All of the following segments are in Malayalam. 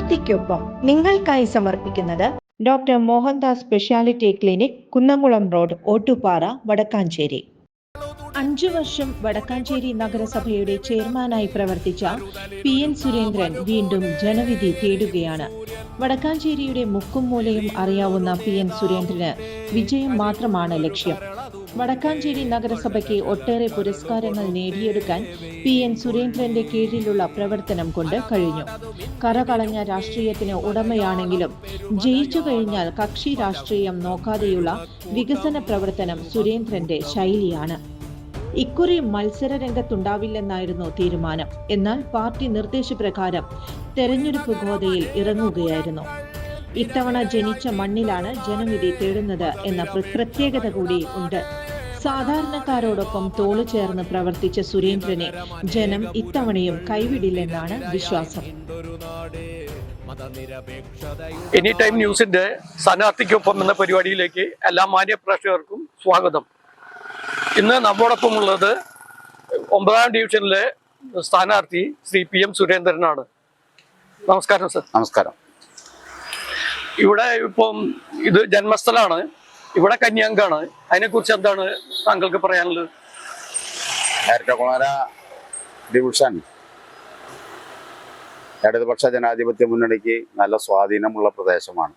സ്ഥാനാർത്ഥിക്കൊപ്പം നിങ്ങൾക്കായി സമർപ്പിക്കുന്നത് doctor Mohandas speciality clinic Kunnamkulam road Ottupara Vadakkanchery. അഞ്ചു വർഷം വടക്കാഞ്ചേരി നഗരസഭയുടെ ചെയർമാനായി പ്രവർത്തിച്ച പി എൻ സുരേന്ദ്രൻ വീണ്ടും ജനവിധി തേടുകയാണ്. വടക്കാഞ്ചേരിയുടെ മുക്കും മൂലയും അറിയാവുന്ന പി എൻ സുരേന്ദ്രന് വിജയം മാത്രമാണ് ലക്ഷ്യം. വടക്കാഞ്ചേരി നഗരസഭയ്ക്ക് ഒട്ടേറെ പുരസ്കാരങ്ങൾ നേടിയെടുക്കാൻ പി എൻ സുരേന്ദ്രന്റെ കീഴിലുള്ള പ്രവർത്തനം കൊണ്ട് കഴിഞ്ഞു. കറകളഞ്ഞ രാഷ്ട്രീയത്തിന് ഉടമയാണെങ്കിലും ജയിച്ചു കഴിഞ്ഞാൽ കക്ഷി രാഷ്ട്രീയം നോക്കാതെയുള്ള വികസന പ്രവർത്തനം സുരേന്ദ്രന്റെ ശൈലിയാണ്. ഇക്കുറി മത്സര രംഗത്തുണ്ടാവില്ലെന്നായിരുന്നു തീരുമാനം. എന്നാൽ പാർട്ടി നിർദ്ദേശപ്രകാരം തെരഞ്ഞെടുപ്പ് ഗോതയിൽ ഇറങ്ങുകയായിരുന്നു. ഇത്തവണ ജനിച്ച മണ്ണിലാണ് ജനവിധി തേടുന്നത് എന്ന പ്ര- പ്രത്യേകത കൂടി ഉണ്ട്. സാധാരണക്കാരോടൊപ്പം തോളു ചേർന്ന് പ്രവർത്തിച്ച സുരേന്ദ്രനെ ജനം ഇത്തവണയും കൈവിടില്ലെന്നാണ് വിശ്വാസം. എനി ടൈം ന്യൂസിന്റെ സ്ഥാനാർത്ഥിക്കൊപ്പം എന്ന പരിപാടിയിലേക്ക് എല്ലാ മാന്യ പ്രേക്ഷകർക്കും സ്വാഗതം. ഇന്ന് നമ്മോടൊപ്പം ഉള്ളത് ഒമ്പതാം ഡിവിഷനിലെ സ്ഥാനാർത്ഥി ശ്രീ പി എം സുരേന്ദ്രനാണ്. നമസ്കാരം സർ. നമസ്കാരം. ഇവിടെ ഇപ്പം ഇത് ജന്മസ്ഥലാണ്. ഇവിടെ കന്യാങ്കാണ്. അതിനെക്കുറിച്ച് എന്താണ് താങ്കൾക്ക് പറയാനുള്ളത്? ഡിവിഷൻ. ഇടതുപക്ഷ ജനാധിപത്യ മുന്നണിക്ക് നല്ല സ്വാധീനമുള്ള പ്രദേശമാണ്.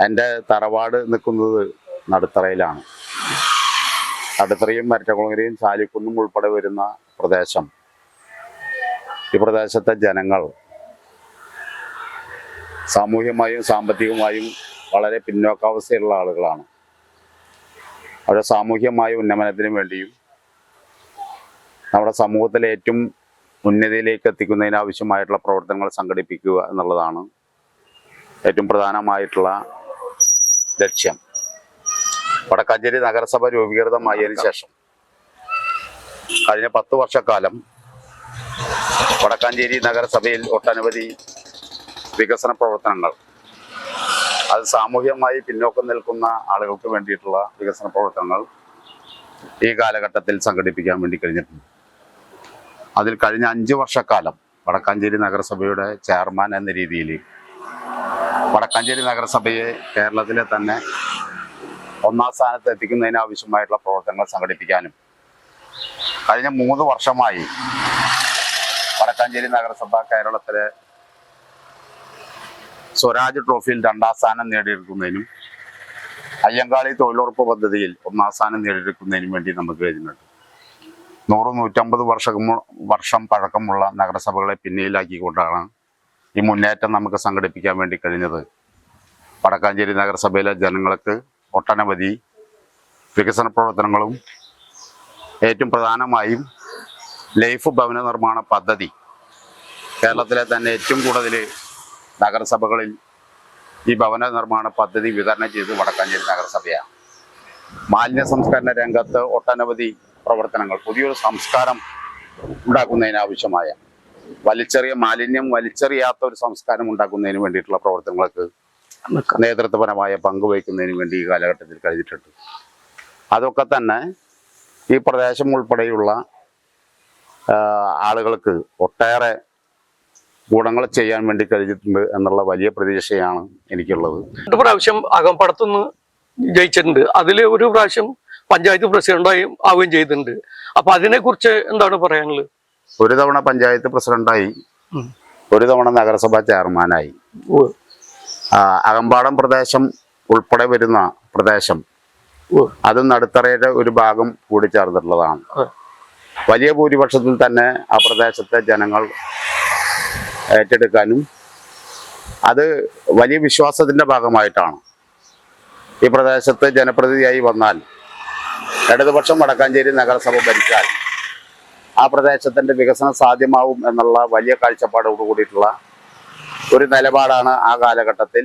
എന്റെ തറവാട് നിൽക്കുന്നത് നടുത്തറയിലാണ്. നടുത്തറയും മരറ്റകുളങ്ങരയും ചാലിക്കുന്നും ഉൾപ്പെടെ വരുന്ന പ്രദേശം. ഈ പ്രദേശത്തെ ജനങ്ങൾ സാമൂഹ്യമായും സാമ്പത്തികമായും വളരെ പിന്നോക്കാവസ്ഥയുള്ള ആളുകളാണ്. അവരുടെ സാമൂഹ്യമായ ഉന്നമനത്തിനു വേണ്ടിയും നമ്മുടെ സമൂഹത്തിലെ ഏറ്റവും ഉന്നതിയിലേക്ക് എത്തിക്കുന്നതിന് ആവശ്യമായിട്ടുള്ള പ്രവർത്തനങ്ങൾ സംഘടിപ്പിക്കുക എന്നുള്ളതാണ് ഏറ്റവും പ്രധാനമായിട്ടുള്ള ലക്ഷ്യം. വടക്കാഞ്ചേരി നഗരസഭ രൂപീകൃതമായതിനു ശേഷം കഴിഞ്ഞ പത്ത് വർഷക്കാലം വടക്കാഞ്ചേരി നഗരസഭയിൽ ഒട്ടനവധി വികസന പ്രവർത്തനങ്ങൾ. അത് സാമൂഹികമായി പിന്നോക്കം നിൽക്കുന്ന ആളുകൾക്ക് വേണ്ടിയിട്ടുള്ള വികസന പ്രവർത്തനങ്ങൾ ഈ കാലഘട്ടത്തിൽ സംഘടിപ്പിക്കാൻ വേണ്ടി കഴിഞ്ഞിട്ടുണ്ട്. അതിൽ കഴിഞ്ഞ അഞ്ച് വർഷക്കാലം വടക്കാഞ്ചേരി നഗരസഭയുടെ ചെയർമാൻ എന്ന രീതിയിൽ വടക്കാഞ്ചേരി നഗരസഭയെ കേരളത്തിലെ തന്നെ ഒന്നാം സ്ഥാനത്ത് എത്തിക്കുന്നതിന് ആവശ്യമായിട്ടുള്ള പ്രവർത്തനങ്ങൾ സംഘടിപ്പിക്കാനും കഴിഞ്ഞ മൂന്ന് വർഷമായി വടക്കാഞ്ചേരി നഗരസഭ കേരളത്തിലെ സ്വരാജ് ട്രോഫിയിൽ രണ്ടാം സ്ഥാനം നേടിയെടുക്കുന്നതിനും അയ്യങ്കാളി തൊഴിലുറപ്പ് പദ്ധതിയിൽ ഒന്നാം സ്ഥാനം നേടിയെടുക്കുന്നതിനും വേണ്ടി നമുക്ക് കഴിഞ്ഞിട്ടുണ്ട്. നൂറ് നൂറ്റമ്പത് വർഷം വർഷം പഴക്കമുള്ള നഗരസഭകളെ പിന്നിലാക്കിക്കൊണ്ടാണ് ഈ മുന്നേറ്റം നമുക്ക് സംഘടിപ്പിക്കാൻ വേണ്ടി കഴിഞ്ഞത്. വടക്കാഞ്ചേരി നഗരസഭയിലെ ജനങ്ങൾക്ക് ഒട്ടനവധി വികസന പ്രവർത്തനങ്ങളും ഏറ്റവും പ്രധാനമായും ലൈഫ് ഭവന നിർമ്മാണ പദ്ധതി കേരളത്തിലെ തന്നെ ഏറ്റവും കൂടുതൽ നഗരസഭകളിൽ ഈ ഭവന നിർമ്മാണ പദ്ധതി വിതരണം ചെയ്ത് വടക്കാഞ്ചേരി നഗരസഭയാണ്. മാലിന്യ സംസ്കരണ രംഗത്ത് ഒട്ടനവധി പ്രവർത്തനങ്ങൾ പുതിയൊരു സംസ്കാരം ഉണ്ടാക്കുന്നതിനാവശ്യമായ വലിച്ചെറിയ മാലിന്യം വലിച്ചെറിയാത്ത ഒരു സംസ്കാരം ഉണ്ടാക്കുന്നതിന് വേണ്ടിയിട്ടുള്ള പ്രവർത്തനങ്ങൾക്ക് നേതൃത്വപരമായ പങ്ക് വഹിക്കുന്നതിന് വേണ്ടി ഈ കാലഘട്ടത്തിൽ കഴിഞ്ഞിട്ടുണ്ട്. അതൊക്കെ തന്നെ ഈ പ്രദേശം ഉൾപ്പെടെയുള്ള ആളുകൾക്ക് ഒട്ടേറെ ഗുണങ്ങൾ ചെയ്യാൻ വേണ്ടി കഴിഞ്ഞിട്ടുണ്ട് എന്നുള്ള വലിയ പ്രതീക്ഷയാണ് എനിക്കുള്ളത്. രണ്ട് പ്രാവശ്യം അകമ്പടത്തുനിന്ന് ജയിച്ചിട്ടുണ്ട്. അതിൽ ഒരു പ്രാവശ്യം പഞ്ചായത്ത് പ്രസിഡന്റായി ആവുകയും ചെയ്തിട്ടുണ്ട്. അപ്പൊ അതിനെക്കുറിച്ച് എന്താണ് പറയാനുള്ളത്? ഒരു തവണ പഞ്ചായത്ത് പ്രസിഡന്റായി ഒരു തവണ നഗരസഭാ ചെയർമാനായി. അകമ്പാടം പ്രദേശം ഉൾപ്പെടെ വരുന്ന പ്രദേശം അത് നടുത്തറയുടെ ഒരു ഭാഗം കൂടി ചേർന്നിട്ടുള്ളതാണ്. വലിയ ഭൂരിപക്ഷത്തിൽ തന്നെ ആ പ്രദേശത്തെ ജനങ്ങൾ ഏറ്റെടുക്കാനും അത് വലിയ വിശ്വാസത്തിന്റെ ഭാഗമായിട്ടാണ്. ഈ പ്രദേശത്ത് ജനപ്രതിനിധിയായി വന്നാൽ ഇടതുപക്ഷം വടക്കാഞ്ചേരി നഗരസഭ ഭരിച്ചാൽ ആ പ്രദേശത്തിന്റെ വികസനം സാധ്യമാവും എന്നുള്ള വലിയ കാഴ്ചപ്പാടോട് കൂടിയിട്ടുള്ള ഒരു നിലപാടാണ് ആ കാലഘട്ടത്തിൽ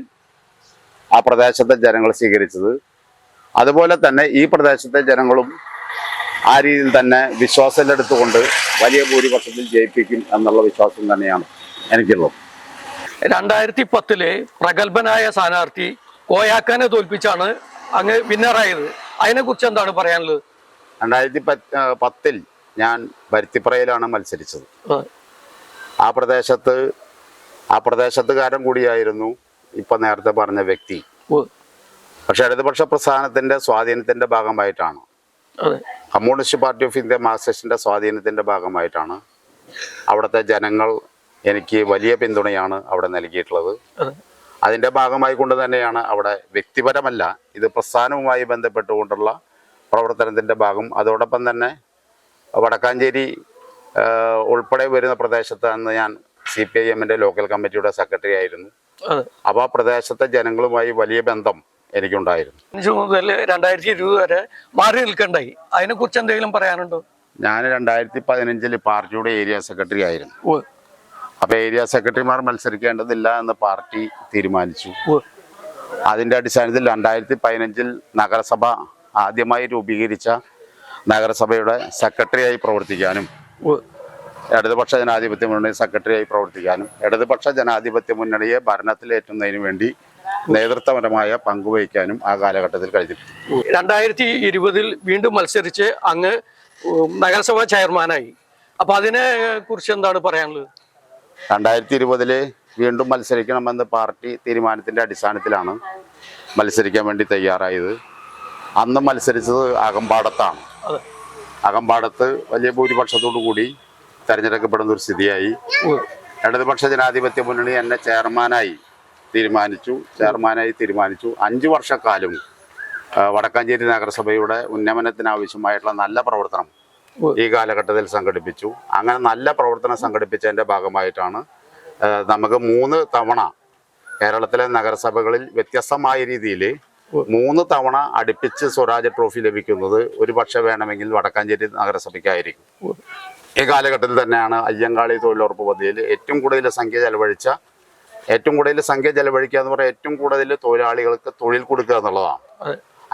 ആ പ്രദേശത്തെ ജനങ്ങൾ സ്വീകരിച്ചത്. അതുപോലെ തന്നെ ഈ പ്രദേശത്തെ ജനങ്ങളും ആ രീതിയിൽ തന്നെ വിശ്വാസത്തിലെടുത്തുകൊണ്ട് വലിയ ഭൂരിപക്ഷത്തിൽ ജയിപ്പിക്കും എന്നുള്ള വിശ്വാസം തന്നെയാണ്. എനിക്കുള്ളത് രണ്ടായിരത്തി പത്തിലെ പ്രഗത്ഭനായ സ്ഥാനാർത്ഥി കോയാക്കാനെ തോൽപ്പിച്ചാണ് അങ്ങ് വിന്നറായത്. അതിനെക്കുറിച്ച് എന്താണ് പറയാനുള്ളത്? രണ്ടായിരത്തി പത്ത് പത്തിൽ ഞാൻ പരുത്തിപ്പറയിലാണ് മത്സരിച്ചത്. ആ. പ്രദേശത്ത് ആ പ്രദേശത്തുകാരൻ കൂടിയായിരുന്നു ഇപ്പം നേരത്തെ പറഞ്ഞ വ്യക്തി. പക്ഷെ ഇടതുപക്ഷ പ്രസ്ഥാനത്തിന്റെ സ്വാധീനത്തിന്റെ ഭാഗമായിട്ടാണ്. കമ്മ്യൂണിസ്റ്റ് പാർട്ടി ഓഫ് ഇന്ത്യ മാർക്സിസ്റ്റിന്റെ സ്വാധീനത്തിന്റെ ഭാഗമായിട്ടാണ് അവിടുത്തെ ജനങ്ങൾ എനിക്ക് വലിയ പിന്തുണയാണ് അവിടെ നൽകിയിട്ടുള്ളത്. അതെ. അതിന്റെ ഭാഗമായി കൊണ്ട് തന്നെയാണ് അവിടെ വ്യക്തിപരമല്ല ഇത് പ്രസ്ഥാനവുമായി ബന്ധപ്പെട്ടുകൊണ്ടുള്ള പ്രവർത്തനത്തിന്റെ ഭാഗം. അതോടൊപ്പം തന്നെ വടക്കാഞ്ചേരി ഉൾപ്പെടെ വരുന്ന പ്രദേശത്ത് അന്ന് ഞാൻ സി പി ഐ എമ്മിന്റെ ലോക്കൽ കമ്മിറ്റിയുടെ സെക്രട്ടറി ആയിരുന്നു. അപ്പോൾ ആ പ്രദേശത്തെ ജനങ്ങളുമായി വലിയ ബന്ധം എനിക്കുണ്ടായിരുന്നു. അഞ്ച് മുതൽ രണ്ടായിരത്തി ഇരുപത് വരെ മാറി നിൽക്കണ്ടായി. അതിനെ കുറിച്ച് എന്തെങ്കിലും പറയാനുണ്ടോ? ഞാൻ രണ്ടായിരത്തി പതിനഞ്ചിൽ പാർട്ടിയുടെ ഏരിയ സെക്രട്ടറി ആയിരുന്നു. അപ്പോൾ ഏരിയ സെക്രട്ടറിമാർ മത്സരിക്കേണ്ടതില്ല എന്ന് പാർട്ടി തീരുമാനിച്ചു. അതിന്റെ അടിസ്ഥാനത്തിൽ രണ്ടായിരത്തി പതിനഞ്ചിൽ നഗരസഭ ആദ്യമായി രൂപീകരിച്ച നഗരസഭയുടെ സെക്രട്ടറിയായി പ്രവർത്തിക്കാനും ഇടതുപക്ഷ ജനാധിപത്യ മുന്നണി സെക്രട്ടറിയായി പ്രവർത്തിക്കാനും ഇടതുപക്ഷ ജനാധിപത്യ മുന്നണിയെ ഭരണത്തിലേറ്റുന്നതിന് വേണ്ടി നേതൃത്വപരമായ പങ്കുവഹിക്കാനും ആ കാലഘട്ടത്തിൽ കഴിഞ്ഞിട്ടുണ്ട്. രണ്ടായിരത്തി ഇരുപതിൽ വീണ്ടും മത്സരിച്ച് അങ്ങ് നഗരസഭാ ചെയർമാനായി. അപ്പൊ അതിനെ കുറിച്ച് എന്താണ് പറയാനുള്ളത്? രണ്ടായിരത്തി ഇരുപതിൽ വീണ്ടും മത്സരിക്കണമെന്ന് പാർട്ടി തീരുമാനത്തിന്റെ അടിസ്ഥാനത്തിലാണ് മത്സരിക്കാൻ വേണ്ടി തയ്യാറായത്. അന്ന് മത്സരിച്ചത് അകമ്പാടത്താണ്. അകമ്പാടത്ത് വലിയ ഭൂരിപക്ഷത്തോടു കൂടി തെരഞ്ഞെടുക്കപ്പെടുന്ന ഒരു സ്ഥിതിയായി. ഇടതുപക്ഷ ജനാധിപത്യ മുന്നണി എന്നെ ചെയർമാനായി തീരുമാനിച്ചു. ചെയർമാനായി തീരുമാനിച്ചു. അഞ്ചു വർഷക്കാലം വടക്കാഞ്ചേരി നഗരസഭയുടെ ഉന്നമനത്തിനാവശ്യമായിട്ടുള്ള നല്ല പ്രവർത്തനം. ഈ കാലഘട്ടത്തിൽ സംഘടിപ്പിച്ചു. അങ്ങനെ നല്ല പ്രവർത്തനം സംഘടിപ്പിച്ചതിന്റെ ഭാഗമായിട്ടാണ് നമുക്ക് മൂന്ന് തവണ കേരളത്തിലെ നഗരസഭകളിൽ വ്യത്യസ്തമായ രീതിയിൽ മൂന്ന് തവണ അടുപ്പിച്ച് സ്വരാജ് ട്രോഫി ലഭിക്കുന്നത് ഒരു പക്ഷെ വേണമെങ്കിൽ വടക്കാഞ്ചേരി നഗരസഭയ്ക്കായിരിക്കും. ഈ കാലഘട്ടത്തിൽ തന്നെയാണ് അയ്യങ്കാളി തൊഴിലുറപ്പ് പദ്ധതിയിൽ ഏറ്റവും കൂടുതൽ സംഖ്യ ചെലവഴിച്ച ഏറ്റവും കൂടുതൽ സംഖ്യ ചെലവഴിക്കുക എന്ന് പറഞ്ഞാൽ ഏറ്റവും കൂടുതൽ തൊഴിലാളികൾക്ക് തൊഴിൽ കൊടുക്കുക എന്നുള്ളതാണ്.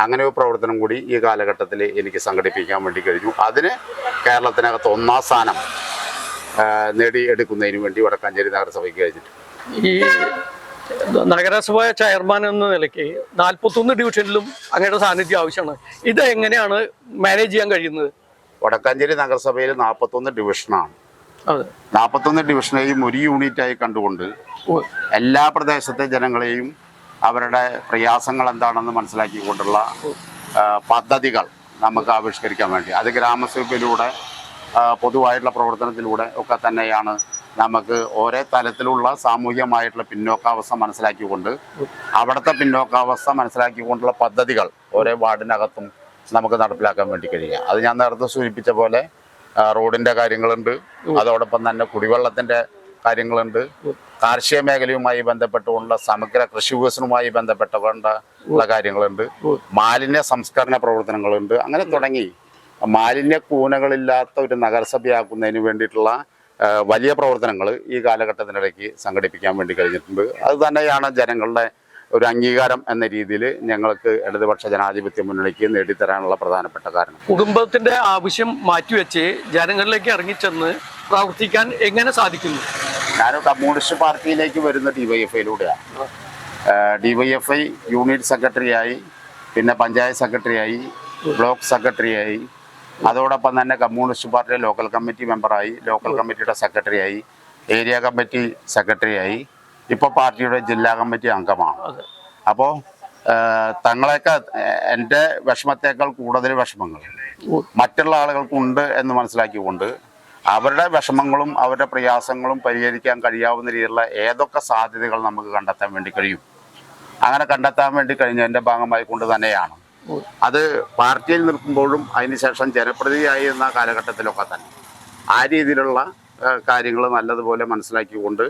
അങ്ങനെ ഒരു പ്രവർത്തനം കൂടി ഈ കാലഘട്ടത്തിൽ എനിക്ക് സംഘടിപ്പിക്കാൻ വേണ്ടി കഴിഞ്ഞു. അതിന് കേരളത്തിനകത്ത് ഒന്നാം സ്ഥാനം നേടിയെടുക്കുന്നതിന് വേണ്ടി വടക്കാഞ്ചേരി നഗരസഭയ്ക്ക് കഴിഞ്ഞിട്ടുണ്ട് ഈ നഗരസഭ ചെയർമാൻ എന്ന നിലയ്ക്ക് നാൽപ്പത്തൊന്ന് ഡിവിഷനിലും അങ്ങയുടെ സാന്നിധ്യം ആവശ്യമാണ്. ഇത് എങ്ങനെയാണ് മാനേജ് ചെയ്യാൻ കഴിയുന്നത്? വടക്കാഞ്ചേരി നഗരസഭയിൽ നാൽപ്പത്തൊന്ന് ഡിവിഷനാണ്. നാൽപ്പത്തൊന്ന് ഡിവിഷനെയും ഒരു യൂണിറ്റായി കണ്ടുകൊണ്ട് എല്ലാ പ്രദേശത്തെ ജനങ്ങളെയും അവരുടെ പ്രയാസങ്ങൾ എന്താണെന്ന് മനസ്സിലാക്കിക്കൊണ്ടുള്ള പദ്ധതികൾ നമുക്ക് ആവിഷ്കരിക്കാൻ വേണ്ടി. അത് ഗ്രാമസഭയിലൂടെ പൊതുവായിട്ടുള്ള പ്രവർത്തനത്തിലൂടെ ഒക്കെ തന്നെയാണ് നമുക്ക് ഓരോ തലത്തിലുള്ള സാമൂഹികമായിട്ടുള്ള പിന്നോക്കാവസ്ഥ മനസ്സിലാക്കിക്കൊണ്ട് അവിടുത്തെ പിന്നോക്കാവസ്ഥ മനസ്സിലാക്കിക്കൊണ്ടുള്ള പദ്ധതികൾ ഓരോ വാർഡിനകത്തും നമുക്ക് നടപ്പിലാക്കാൻ വേണ്ടി കഴിയുക. അത് ഞാൻ നേരത്തെ സൂചിപ്പിച്ച പോലെ റോഡിന്റെ കാര്യങ്ങളുണ്ട്. അതോടൊപ്പം തന്നെ കുടിവെള്ളത്തിന്റെ കാര്യങ്ങളുണ്ട്. കാർഷിക മേഖലയുമായി ബന്ധപ്പെട്ടുകൊണ്ടുള്ള സമഗ്ര കൃഷി വികസനവുമായി ബന്ധപ്പെട്ടുകൊണ്ട് ഉള്ള കാര്യങ്ങളുണ്ട്. മാലിന്യ സംസ്കരണ പ്രവർത്തനങ്ങളുണ്ട്. അങ്ങനെ തുടങ്ങി. മാലിന്യ കൂനകളില്ലാത്ത ഒരു നഗരസഭയാക്കുന്നതിന് വേണ്ടിയിട്ടുള്ള വലിയ പ്രവർത്തനങ്ങൾ ഈ കാലഘട്ടത്തിനിടയ്ക്ക് സംഘടിപ്പിക്കാൻ വേണ്ടി കഴിഞ്ഞിട്ടുണ്ട്. അത് തന്നെയാണ് ജനങ്ങളുടെ ഒരു അംഗീകാരം എന്ന രീതിയിൽ ഞങ്ങൾക്ക് ഇടതുപക്ഷ ജനാധിപത്യ മുന്നണിക്ക് നേടിത്തരാനുള്ള പ്രധാനപ്പെട്ട കാരണം. കുടുംബത്തിന്റെ ആവശ്യം മാറ്റിവെച്ച് ജനങ്ങളിലേക്ക് ഇറങ്ങിച്ചെന്ന് പ്രവർത്തിക്കാൻ എങ്ങനെ സാധിക്കുന്നു? ഞാൻ കമ്മ്യൂണിസ്റ്റ് പാർട്ടിയിലേക്ക് വരുന്ന ഡിവൈഎഫ്ഐയിലൂടെയാണ് ഡിവൈഎഫ്ഐ യൂണിറ്റ് സെക്രട്ടറിയായി പിന്നെ പഞ്ചായത്ത് സെക്രട്ടറിയായി ബ്ലോക്ക് സെക്രട്ടറിയായി. അതോടൊപ്പം തന്നെ കമ്മ്യൂണിസ്റ്റ് പാർട്ടിയുടെ ലോക്കൽ കമ്മിറ്റി മെമ്പറായി ലോക്കൽ കമ്മിറ്റിയുടെ സെക്രട്ടറിയായി ഏരിയ കമ്മിറ്റി സെക്രട്ടറിയായി. ഇപ്പോൾ പാർട്ടിയുടെ ജില്ലാ കമ്മിറ്റി അംഗമാണ്. അപ്പോൾ തങ്ങളെയൊക്കെ എന്റെ വിഷമത്തേക്കാൾ കൂടുതൽ വിഷമങ്ങൾ. മറ്റുള്ള ആളുകൾക്കുണ്ട് എന്ന് മനസ്സിലാക്കിക്കൊണ്ട് അവരുടെ വിഷമങ്ങളും അവരുടെ പ്രയാസങ്ങളും പരിഹരിക്കാൻ കഴിയാവുന്ന രീതിയിലുള്ള ഏതൊക്കെ സാധ്യതകൾ നമുക്ക് കണ്ടെത്താൻ വേണ്ടി കഴിയും? അങ്ങനെ കണ്ടെത്താൻ വേണ്ടി കഴിഞ്ഞതിന്റെ ഭാഗമായി കൊണ്ട് തന്നെയാണ്. അത് പാർട്ടിയിൽ നിൽക്കുമ്പോഴും അതിനുശേഷം ജനപ്രതിയായിരുന്ന കാലഘട്ടത്തിലൊക്കെ തന്നെ. ആ രീതിയിലുള്ള കാര്യങ്ങൾ നല്ലതുപോലെ മനസ്സിലാക്കിക്കൊണ്ട്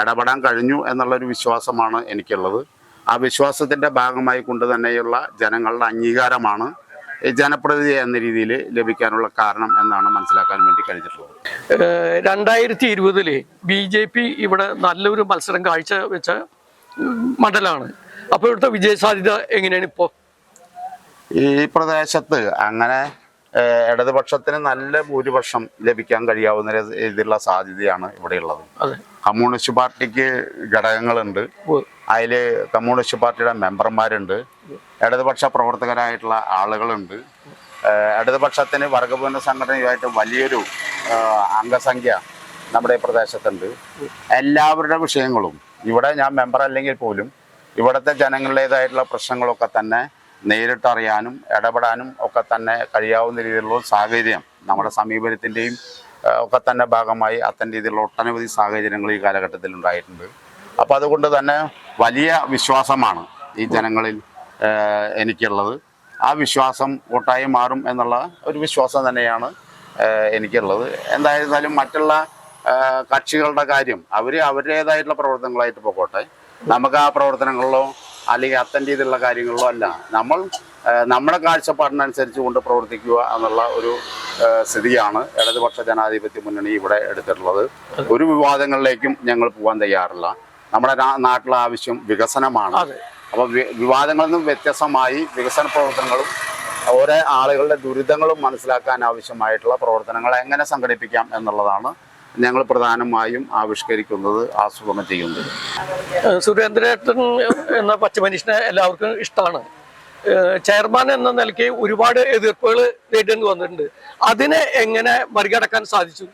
ഇടപെടാൻ കഴിഞ്ഞു എന്നുള്ളൊരു വിശ്വാസമാണ് എനിക്കുള്ളത്. ആ വിശ്വാസത്തിന്റെ ഭാഗമായി കൊണ്ട് തന്നെയുള്ള ജനങ്ങളുടെ അംഗീകാരമാണ് ജനപ്രതിനിധി എന്ന രീതിയിൽ ലഭിക്കാനുള്ള കാരണം എന്നാണ് മനസ്സിലാക്കാൻ വേണ്ടി കഴിഞ്ഞിട്ടുള്ളത്. രണ്ടായിരത്തി ഇരുപതിൽ ബി ജെ പി ഇവിടെ നല്ലൊരു മത്സരം കാഴ്ച വെച്ച മണ്ഡലമാണ് അപ്പോൾ ഇവിടുത്തെ വിജയസാധ്യത എങ്ങനെയാണ് ഇപ്പോൾ ഈ പ്രദേശത്ത് അങ്ങനെ ഇടതുപക്ഷത്തിന് നല്ല ഭൂരിപക്ഷം ലഭിക്കാൻ കഴിയാവുന്ന രീതിയിലുള്ള സാധ്യതയാണ് ഇവിടെയുള്ളത്. കമ്മ്യൂണിസ്റ്റ് പാർട്ടിക്ക് ഘടകങ്ങളുണ്ട്. അതിൽ കമ്മ്യൂണിസ്റ്റ് പാർട്ടിയുടെ മെമ്പർമാരുണ്ട്. ഇടതുപക്ഷ പ്രവർത്തകരായിട്ടുള്ള ആളുകളുണ്ട്. ഇടതുപക്ഷത്തിന് വർഗപൂർണ സംഘടനയുമായിട്ട് വലിയൊരു അംഗസംഖ്യ നമ്മുടെ പ്രദേശത്തുണ്ട്. എല്ലാവരുടെ വിഷയങ്ങളും ഇവിടെ ഞാൻ മെമ്പർ അല്ലെങ്കിൽ പോലും ഇവിടുത്തെ ജനങ്ങളുടേതായിട്ടുള്ള പ്രശ്നങ്ങളൊക്കെ തന്നെ നേരിട്ടറിയാനും ഇടപെടാനും ഒക്കെ തന്നെ കഴിയാവുന്ന രീതിയിലുള്ള സാഹചര്യം നമ്മുടെ സമീപനത്തിന്റെയും ഒക്കെ തന്നെ ഭാഗമായി അത്തരം രീതിയിലുള്ള ഒട്ടനവധി സാഹചര്യങ്ങൾ ഈ കാലഘട്ടത്തിൽ ഉണ്ടായിട്ടുണ്ട് അപ്പോൾ അതുകൊണ്ട് തന്നെ വലിയ വിശ്വാസമാണ് ഈ ജനങ്ങളിൽ എനിക്കുള്ളത്. ആ വിശ്വാസം കൂട്ടായി മാറും എന്നുള്ള ഒരു വിശ്വാസം തന്നെയാണ് എനിക്കുള്ളത്. എന്തായിരുന്നാലും മറ്റുള്ള കക്ഷികളുടെ കാര്യം അവർ അവരുടേതായിട്ടുള്ള പ്രവർത്തനങ്ങളായിട്ട് പോകട്ടെ. നമുക്ക് ആ പ്രവർത്തനങ്ങളിലോ അല്ലെങ്കിൽ അത്തന്റെ രീതിയിലുള്ള കാര്യങ്ങളിലോ അല്ല. നമ്മൾ നമ്മുടെ കാഴ്ചപ്പാടിനനുസരിച്ച് കൊണ്ട് പ്രവർത്തിക്കുക എന്നുള്ള ഒരു സ്ഥിതിയാണ് ഇടതുപക്ഷ ജനാധിപത്യ മുന്നണി ഇവിടെ എടുത്തിട്ടുള്ളത്. ഒരു വിവാദങ്ങളിലേക്കും ഞങ്ങൾ പോകാൻ തയ്യാറില്ല. നമ്മുടെ നാട്ടിലെ ആവശ്യം വികസനമാണ്. അപ്പോൾ വിവാദങ്ങളിൽ നിന്നും വ്യത്യസ്തമായി വികസന പ്രവർത്തനങ്ങളും ഓരോ ആളുകളുടെ ദുരിതങ്ങളും മനസ്സിലാക്കാൻ ആവശ്യമായിട്ടുള്ള പ്രവർത്തനങ്ങൾ എങ്ങനെ സംഘടിപ്പിക്കാം എന്നുള്ളതാണ് ഞങ്ങൾ പ്രധാനമായും ആവിഷ്കരിക്കുന്നത് ആസൂത്രണം ചെയ്യുന്നത്. സുരേന്ദ്രേട്ടൻ എന്ന പച്ചമനുഷ്യനെ എല്ലാവർക്കും ഇഷ്ടമാണ്. ചെയർമാൻ എന്ന നിലയ്ക്ക് ഒരുപാട് എതിർപ്പുകൾ നേരിടേണ്ടി വന്നിട്ടുണ്ട്. അതിനെ എങ്ങനെ മറികടക്കാൻ സാധിച്ചു?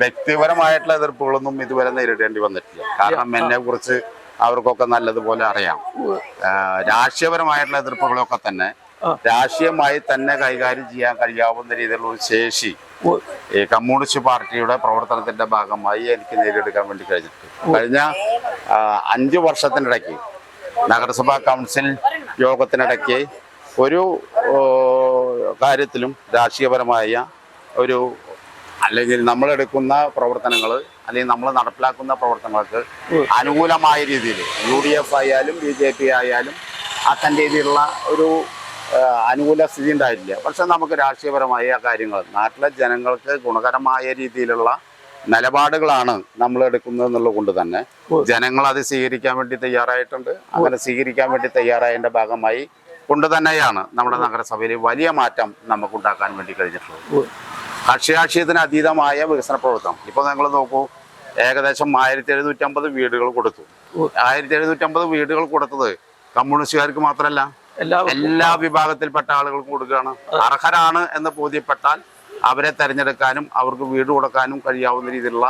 വ്യക്തിപരമായിട്ടുള്ള എതിർപ്പുകളൊന്നും ഇതുവരെ നേരിടേണ്ടി വന്നിട്ടില്ല. കാരണം എന്നെ കുറിച്ച് അവർക്കൊക്കെ നല്ലതുപോലെ അറിയാം. രാഷ്ട്രീയപരമായിട്ടുള്ള എതിർപ്പുകളൊക്കെ തന്നെ രാഷ്ട്രീയമായി തന്നെ കൈകാര്യം ചെയ്യാൻ കഴിയാവുന്ന രീതിയിലുള്ള ഒരു ശേഷി ഈ കമ്മ്യൂണിസ്റ്റ് പാർട്ടിയുടെ പ്രവർത്തനത്തിന്റെ ഭാഗമായി എനിക്ക് നേടിയെടുക്കാൻ വേണ്ടി കഴിഞ്ഞിട്ടുണ്ട്. കഴിഞ്ഞ അഞ്ച് വർഷത്തിനിടയ്ക്ക് നഗരസഭാ കൗൺസിൽ യോഗത്തിനിടയ്ക്ക് ഒരു കാര്യത്തിലും രാഷ്ട്രീയപരമായ ഒരു അല്ലെങ്കിൽ നമ്മൾ എടുക്കുന്ന പ്രവർത്തനങ്ങൾ അല്ലെങ്കിൽ നമ്മൾ നടപ്പിലാക്കുന്ന പ്രവർത്തനങ്ങൾക്ക് അനുകൂലമായ രീതിയിൽ യു ഡി എഫ് ആയാലും ബി ജെ പി ആയാലും അത്തരം രീതിയിലുള്ള ഒരു അനുകൂല സ്ഥിതി ഉണ്ടായിട്ടില്ല. പക്ഷെ നമുക്ക് രാഷ്ട്രീയപരമായ കാര്യങ്ങൾ നാട്ടിലെ ജനങ്ങൾക്ക് ഗുണകരമായ രീതിയിലുള്ള നിലപാടുകളാണ് നമ്മൾ എടുക്കുന്നത് എന്നുള്ളത് കൊണ്ട് തന്നെ ജനങ്ങൾ അത് സ്വീകരിക്കാൻ വേണ്ടി തയ്യാറായിട്ടുണ്ട്. അങ്ങനെ സ്വീകരിക്കാൻ വേണ്ടി തയ്യാറായതിന്റെ ഭാഗമായി കൊണ്ട് തന്നെയാണ് നമ്മുടെ നഗരസഭയിൽ വലിയ മാറ്റം നമുക്ക് ഉണ്ടാക്കാൻ വേണ്ടി കഴിഞ്ഞിട്ടുള്ളത്. കക്ഷിരാഷ്ട്രീയത്തിന് അതീതമായ വികസന പ്രവർത്തനം. ഇപ്പൊ നിങ്ങൾ നോക്കൂ ഏകദേശം ആയിരത്തി എഴുന്നൂറ്റമ്പത് വീടുകൾ കൊടുത്തു. ആയിരത്തി എഴുന്നൂറ്റമ്പത് വീടുകൾ കൊടുത്തത് കമ്മ്യൂണിസ്റ്റുകാർക്ക് മാത്രമല്ല എല്ലാ വിഭാഗത്തിൽപ്പെട്ട ആളുകൾക്കും കൊടുക്കുകയാണ്. അർഹരാണ് എന്ന് ബോധ്യപ്പെട്ടാൽ അവരെ തെരഞ്ഞെടുക്കാനും അവർക്ക് വീട് കൊടുക്കാനും കഴിയാവുന്ന രീതിയിലുള്ള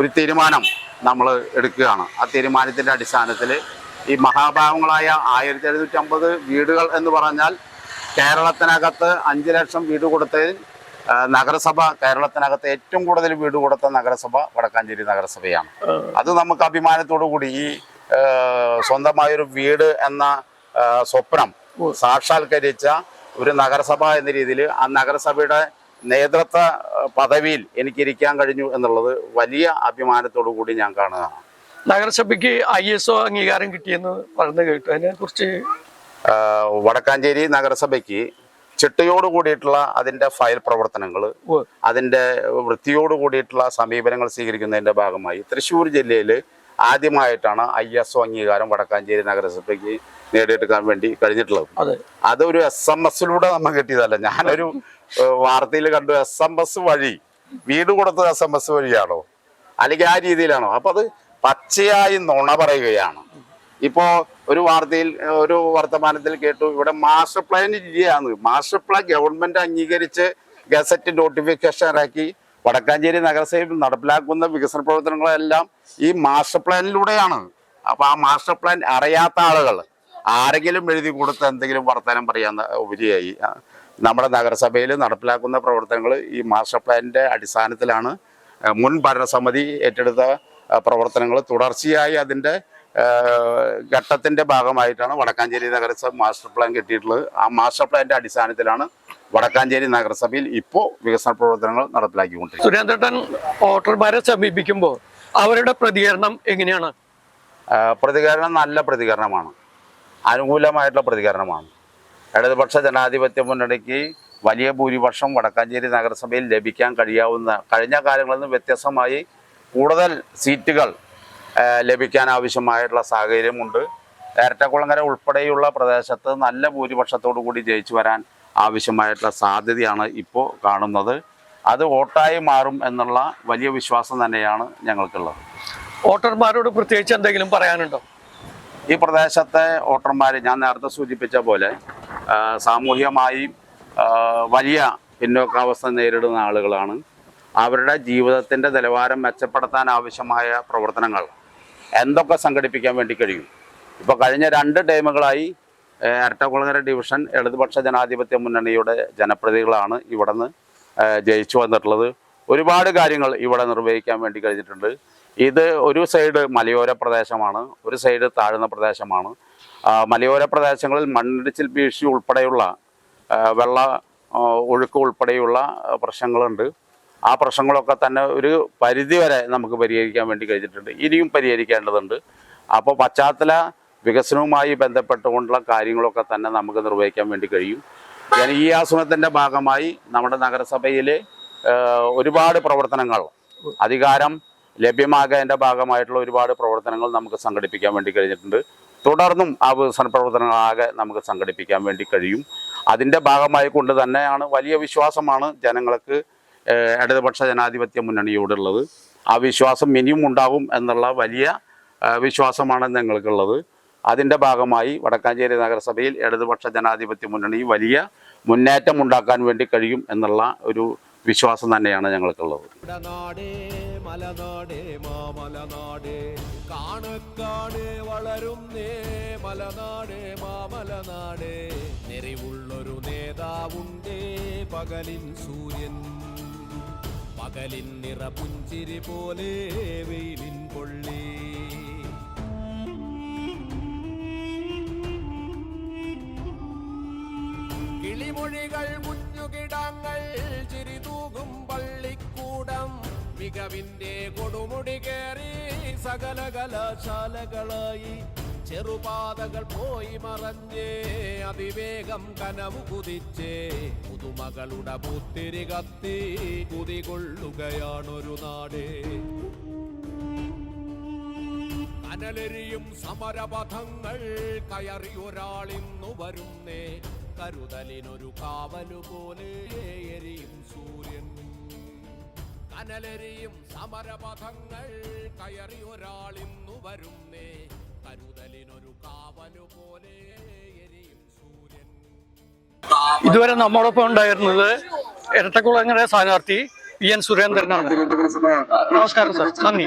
ഒരു തീരുമാനം നമ്മൾ എടുക്കുകയാണ്. ആ തീരുമാനത്തിന്റെ അടിസ്ഥാനത്തിൽ ഈ മഹാഭാവങ്ങളായ ആയിരത്തി എഴുന്നൂറ്റമ്പത് വീടുകൾ എന്ന് പറഞ്ഞാൽ കേരളത്തിനകത്ത് അഞ്ച് ലക്ഷം വീട് കൊടുത്തതിൽ നഗരസഭ കേരളത്തിനകത്ത് ഏറ്റവും കൂടുതൽ വീട് കൊടുത്ത നഗരസഭ വടക്കാഞ്ചേരി നഗരസഭയാണ്. അത് നമുക്ക് അഭിമാനത്തോടു കൂടി ഈ സ്വന്തമായൊരു വീട് എന്ന സ്വപ്നം സാക്ഷാത്കരിച്ച ഒരു നഗരസഭ എന്ന രീതിയിൽ ആ നഗരസഭയുടെ നേതൃത്വ പദവിയിൽ എനിക്കിരിക്കാൻ കഴിഞ്ഞു എന്നുള്ളത് വലിയ അഭിമാനത്തോടു കൂടി ഞാൻ കാണുകയാണ് നഗരസഭയ്ക്ക് ഐ എസ് ഒ അംഗീകാരം കിട്ടിയെന്ന് പറഞ്ഞു കേട്ടു. അതിനെ കുറിച്ച് വടക്കാഞ്ചേരി നഗരസഭയ്ക്ക് ചിട്ടയോട് കൂടിയിട്ടുള്ള അതിന്റെ ഫയൽ പ്രവർത്തനങ്ങൾ അതിന്റെ വൃത്തിയോട് കൂടിയിട്ടുള്ള സമീപനങ്ങൾ സ്വീകരിക്കുന്നതിന്റെ ഭാഗമായി തൃശ്ശൂർ ജില്ലയിൽ ആദ്യമായിട്ടാണ് ഐ എസ് ഒ അംഗീകാരം വടക്കാഞ്ചേരി നഗരസഭയ്ക്ക് നേടിയെടുക്കാൻ വേണ്ടി കഴിഞ്ഞിട്ടുള്ളത്. അതെ. അതൊരു എസ് എം എസിലൂടെ നമ്മൾ കിട്ടിയതല്ല. ഞാനൊരു വാർത്തയിൽ കണ്ടു എസ് എം എസ് വഴി വീട് കൊടുത്തത് എസ് എം എസ് വഴിയാണോ? അല്ലെങ്കിൽ ആ രീതിയിലാണോ? അപ്പൊ അത് പച്ചയായി നുണ പറയുകയാണ്. ഇപ്പോ ഒരു വാർത്തയിൽ ഒരു വർത്തമാനത്തിൽ കേട്ടു. ഇവിടെ മാസ്റ്റർ പ്ലാൻ ഇല്ലയാന്ന് മാസ്റ്റർ പ്ലാൻ ഗവൺമെന്റ് അംഗീകരിച്ച് ഗസറ്റ് നോട്ടിഫിക്കേഷൻ ഇറക്കി. വടക്കാഞ്ചേരി നഗരസഭയിൽ നടപ്പിലാക്കുന്ന വികസന പ്രവർത്തനങ്ങളെല്ലാം ഈ മാസ്റ്റർ പ്ലാനിലൂടെയാണ് അപ്പൊ ആ മാസ്റ്റർ പ്ലാൻ അറിയാത്ത ആളുകൾ ആരെങ്കിലും എഴുതി കൊടുത്ത് എന്തെങ്കിലും വർത്തമാനം പറയാൻ ഉപരിയായി. നമ്മുടെ നഗരസഭയിൽ നടപ്പിലാക്കുന്ന പ്രവർത്തനങ്ങൾ ഈ മാസ്റ്റർ പ്ലാനിന്റെ അടിസ്ഥാനത്തിലാണ്. മുൻ ഭരണസമിതി ഏറ്റെടുത്ത പ്രവർത്തനങ്ങൾ തുടർച്ചയായി അതിന്റെ ആ, ഘട്ടത്തിന്റെ ഭാഗമായിട്ടാണ് വടക്കാഞ്ചേരി നഗരസഭ മാസ്റ്റർ പ്ലാൻ കിട്ടിയിട്ടുള്ളത്. ആ മാസ്റ്റർ പ്ലാന്റെ അടിസ്ഥാനത്തിലാണ് വടക്കാഞ്ചേരി നഗരസഭയിൽ ഇപ്പോൾ വികസന പ്രവർത്തനങ്ങൾ നടപ്പിലാക്കിക്കൊണ്ടിരിക്കുന്നത്. സുരേന്ദ്രൻ വോട്ടർമാരെ സമീപിക്കുമ്പോൾ അവരുടെ പ്രതികരണം എങ്ങനെയാണ്? പ്രതികരണം നല്ല പ്രതികരണമാണ്. അനുകൂലമായിട്ടുള്ള പ്രതികരണമാണ്. ഇടതുപക്ഷ ജനാധിപത്യ മുന്നണിക്ക് വലിയ ഭൂരിപക്ഷം വടക്കാഞ്ചേരി നഗരസഭയിൽ ലഭിക്കാൻ കഴിയാവുന്ന കഴിഞ്ഞ കാലങ്ങളിൽ നിന്ന് വ്യത്യസ്തമായി കൂടുതൽ സീറ്റുകൾ ലഭിക്കാൻ ആവശ്യമായിട്ടുള്ള സാഹചര്യമുണ്ട്. ഏറ്റക്കുളങ്ങര ഉൾപ്പെടെയുള്ള പ്രദേശത്ത് നല്ല ഭൂരിപക്ഷത്തോടു കൂടി ജയിച്ചു വരാൻ ആവശ്യമായിട്ടുള്ള സാധ്യതയാണ് ഇപ്പോൾ കാണുന്നത്. അത് വോട്ടായി മാറും എന്നുള്ള വലിയ വിശ്വാസം തന്നെയാണ് ഞങ്ങൾക്കുള്ളത്. വോട്ടർമാരോട് പ്രത്യേകിച്ച് എന്തെങ്കിലും പറയാനുണ്ടോ? ഈ പ്രദേശത്തെ വോട്ടർമാർ ഞാൻ നേരത്തെ സൂചിപ്പിച്ച പോലെ സാമൂഹികമായി വലിയ പിന്നോക്കാവസ്ഥ നേരിടുന്ന ആളുകളാണ്. അവരുടെ ജീവിതത്തിന്റെ നിലവാരം മെച്ചപ്പെടുത്താൻ ആവശ്യമായ പ്രവർത്തനങ്ങൾ എന്തൊക്കെ സംഘടിപ്പിക്കാൻ വേണ്ടി കഴിയും? ഇപ്പോൾ കഴിഞ്ഞ രണ്ട് ടൈമുകളായി എരട്ടകുളങ്ങര ഡിവിഷൻ ഇടതുപക്ഷ ജനാധിപത്യ മുന്നണിയുടെ ജനപ്രതികളാണ് ഇവിടെ നിന്ന് ജയിച്ചു വന്നിട്ടുള്ളത്. ഒരുപാട് കാര്യങ്ങൾ ഇവിടെ നിർവഹിക്കാൻ വേണ്ടി കഴിഞ്ഞിട്ടുണ്ട്. ഇത് ഒരു സൈഡ് മലയോര പ്രദേശമാണ് ഒരു സൈഡ് താഴ്ന്ന പ്രദേശമാണ്. മലയോര പ്രദേശങ്ങളിൽ മണ്ണിടിച്ചിൽ ഭീഷണി ഉൾപ്പെടെയുള്ള വെള്ള ഒഴുക്ക് ഉൾപ്പെടെയുള്ള പ്രശ്നങ്ങളുണ്ട്. ആ പ്രശ്നങ്ങളൊക്കെ തന്നെ ഒരു പരിധി വരെ നമുക്ക് പരിഹരിക്കാൻ വേണ്ടി കഴിഞ്ഞിട്ടുണ്ട്. ഇനിയും പരിഹരിക്കേണ്ടതുണ്ട്. അപ്പോൾ പശ്ചാത്തല വികസനവുമായി ബന്ധപ്പെട്ടുകൊണ്ടുള്ള കാര്യങ്ങളൊക്കെ തന്നെ നമുക്ക് നിർവഹിക്കാൻ വേണ്ടി കഴിയും. ജനകീയാസൂത്രണത്തിന്റെ ഭാഗമായി നമ്മുടെ നഗരസഭയിൽ ഒരുപാട് പ്രവർത്തനങ്ങൾ അധികാരം ലഭ്യമാകേന്റെ ഭാഗമായിട്ടുള്ള ഒരുപാട് പ്രവർത്തനങ്ങൾ നമുക്ക് സംഘടിപ്പിക്കാൻ വേണ്ടി കഴിഞ്ഞിട്ടുണ്ട്. തുടർന്നും ആ വികസന പ്രവർത്തനങ്ങളാകെ നമുക്ക് സംഘടിപ്പിക്കാൻ വേണ്ടി കഴിയും. അതിന്റെ ഭാഗമായി കൊണ്ട് തന്നെയാണ് വലിയ വിശ്വാസമാണ് ജനങ്ങൾക്ക് ഇടതുപക്ഷ ജനാധിപത്യ മുന്നണിയോടുള്ളത്. ആ വിശ്വാസം ഇനിയും ഉണ്ടാകും എന്നുള്ള വലിയ വിശ്വാസമാണ് ഞങ്ങൾക്കുള്ളത്. അതിന്റെ ഭാഗമായി വടക്കാഞ്ചേരി നഗരസഭയിൽ ഇടതുപക്ഷ ജനാധിപത്യ മുന്നണി വലിയ മുന്നേറ്റം ഉണ്ടാക്കാൻ വേണ്ടി കഴിയും എന്നുള്ള ഒരു വിശ്വാസം തന്നെയാണ് ഞങ്ങൾക്കുള്ളത്. നെറിവുള്ളൊരു സൂര്യൻ. പോലെ കിളിമൊഴികൾ കുഞ്ഞുകിടങ്ങൾ ചിരിതൂകും പള്ളിക്കൂടം. മികവിന്റെ കൊടുമുടി കയറി സകല കലാശാലകളായി. ചെറുപാതകൾ പോയി മറഞ്ഞേ അതിവേഗം കനവു കുതിച്ചേ പുതുമകളുടെ പുത്തിരി കത്തി കുതികൊള്ളുകയാണൊരു നാട്. കനലെരിയും സമരപഥങ്ങൾ കയറി ഒരാളിന്നു വരുന്നേ. കരുതലിനൊരു കാവലുപോലെ എരിയും സൂര്യൻ കനലെരിയും സമരപഥങ്ങൾ കയറി ഒരാൾ ഇന്നു വരുന്നേ. കരുതലിനൊരു കാവലു പോലെ എരിയും സൂര്യൻ. ഇതുവരെ നമ്മോടൊപ്പം ഉണ്ടായിരുന്നത് ഇരട്ടക്കുളങ്ങര സ്ഥാനാർത്ഥി പി എൻ സുരേന്ദ്രനാണ്. നമസ്കാരം സർ. നന്ദി.